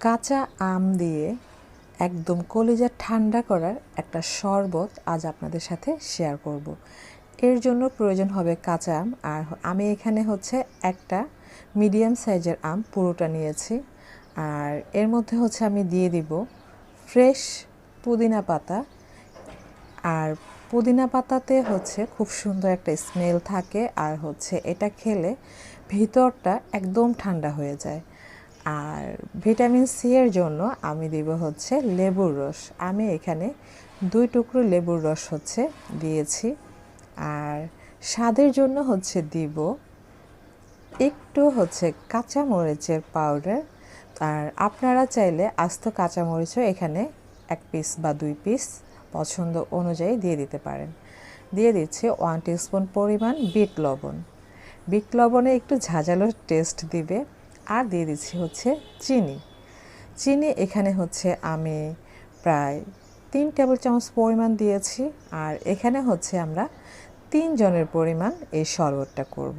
কাঁচা আম দিয়ে একদম কলিজা ঠান্ডা করার একটা শরবত আজ আপনাদের সাথে শেয়ার করব। এর জন্য প্রয়োজন হবে কাঁচা আম। আর আমি এখানে হচ্ছে একটা মিডিয়াম সাইজের আম পুরোটা নিয়েছি। আর এর মধ্যে হচ্ছে আমি দিয়ে দিব ফ্রেশ পুদিনা পাতা। আর পুদিনা পাতাতে হচ্ছে খুব সুন্দর একটা স্মেল থাকে। আর হচ্ছে এটা খেলে ভিতরটা একদম ঠান্ডা হয়ে যায়। আর ভিটামিন সি এর জন্য আমি দিব হচ্ছে লেবুর রস। আমি এখানে দুই টুকরো লেবুর রস হচ্ছে দিয়েছি। আর স্বাদের জন্য হচ্ছে দিব একটু হচ্ছে কাঁচা মরিচের পাউডার। আর আপনারা চাইলে আস্ত কাঁচা মরিচও এখানে এক পিস বা দুই পিস পছন্দ অনুযায়ী দিয়ে দিতে পারেন। দিয়ে দিচ্ছি ওয়ান টিস্পুন পরিমাণ বিট লবণ। বিট লবণে একটু ঝাঁঝালো টেস্ট দিবে। আর দিয়ে দিচ্ছি হচ্ছে চিনি। চিনি এখানে হচ্ছে আমি প্রায় তিন টেবিল চামচ পরিমাণ দিয়েছি আর এখানে হচ্ছে আমরা তিনজনের পরিমাণ এই শরবতটা করব।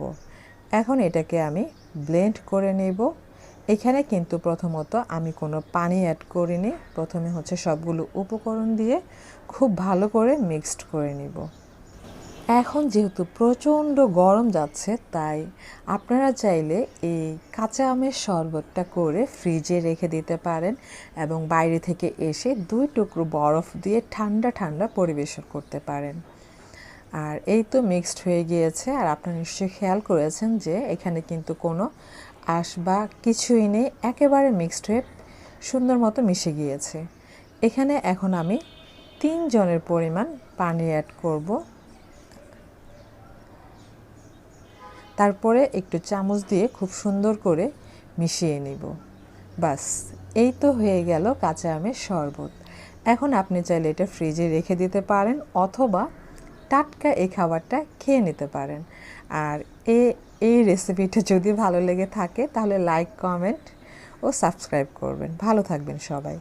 এখন এটাকে আমি ব্লেন্ড করে নেব। এখানে কিন্তু প্রথমত আমি কোনো পানি অ্যাড করিনি। প্রথমে হচ্ছে সবগুলো উপকরণ দিয়ে খুব ভালো করে মিক্সড করে নিব। এখন যেহেতু প্রচণ্ড গরম যাচ্ছে, তাই আপনারা চাইলে এই কাঁচা আমের শরবতটা করে ফ্রিজে রেখে দিতে পারেন এবং বাইরে থেকে এসে দুই টুকরো বরফ দিয়ে ঠান্ডা ঠান্ডা পরিবেশন করতে পারেন। আর এই তো মিক্সড হয়ে গিয়েছে, আর আপনারা নিশ্চয়ই খেয়াল করেছেন যে এখানে কিন্তু কোনো আঁশ বা কিছুই নেই, একেবারে মিক্সড হয়ে সুন্দর মতো মিশে গিয়েছে। এখানে এখন আমি তিনজনের পরিমাণ পানি অ্যাড করব। তারপরে একটু চামচ দিয়ে খুব সুন্দর করে মিশিয়ে নিব। বাস, এই তো হয়ে গেল কাঁচা আমের শরবত। এখন আপনি চাইলে এটা ফ্রিজে রেখে দিতে পারেন অথবা টাটকা এই খাবারটা খেয়ে নিতে পারেন। আর এ, এই রেসিপিটা যদি ভালো লেগে থাকে তাহলে লাইক, কমেন্ট ও সাবস্ক্রাইব করবেন। ভালো থাকবেন সবাই।